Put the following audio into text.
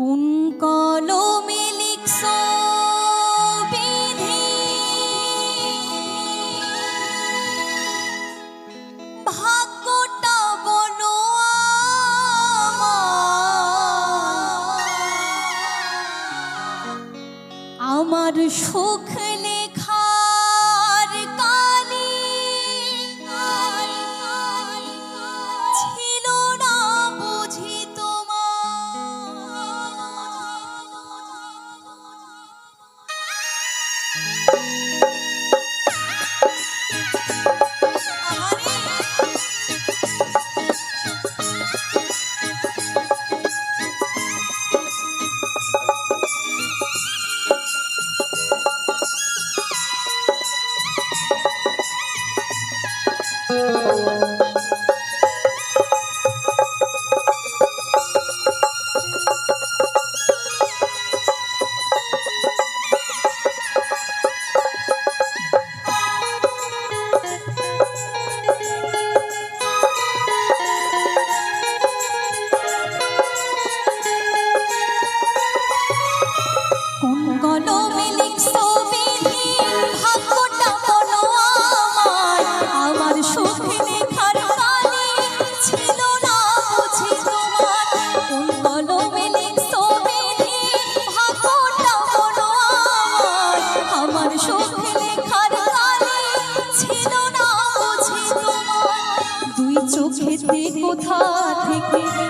কোন কলমে লিখছ ভাগ্যটা বলো আমার সুখ লেখ Oh. ঠিকই